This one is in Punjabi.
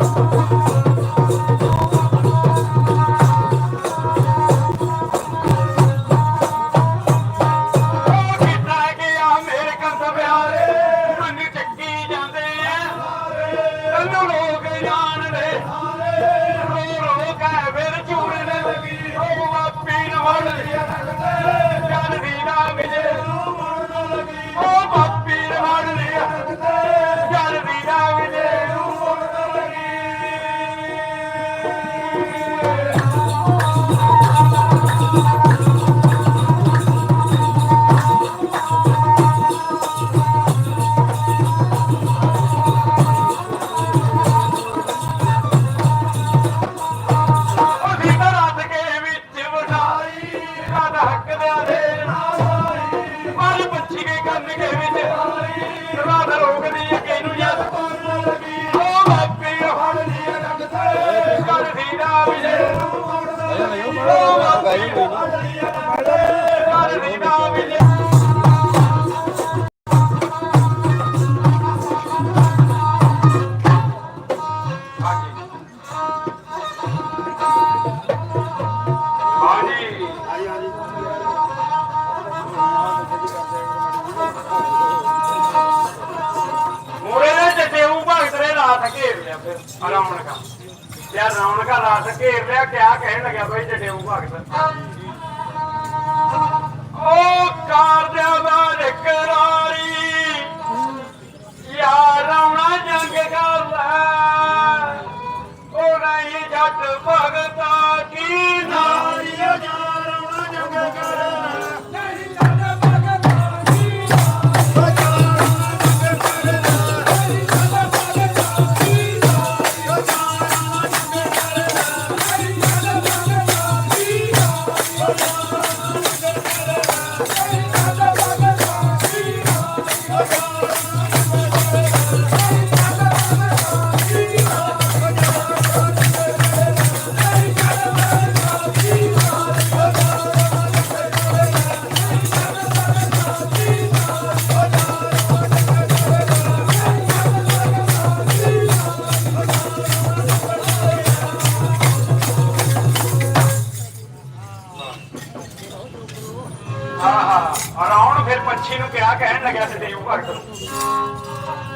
Gracias. ਭਗਤ ਘੇਰ ਲਿਆ ਫਿਰ ਆਰਾਉਣ ਕਾ ਯਾਰ ਰਾਉਣ ਕਾ ਘੇਰ ਲਿਆ, ਕਿਆ ਕਹਿਣ ਲੱਗਿਆ ਬਈ, ਜੱਟੇ ਉਹ ਭਗਤ ਆਹਾ ਅਰਾਉਣ ਫਿਰ ਪੰਛੀ ਨੂੰ ਕਿਹਾ ਕਹਿਣ ਲੱਗਿਆ ਤੇ ਦੇਵ ਭਗਤ ਨੂੰ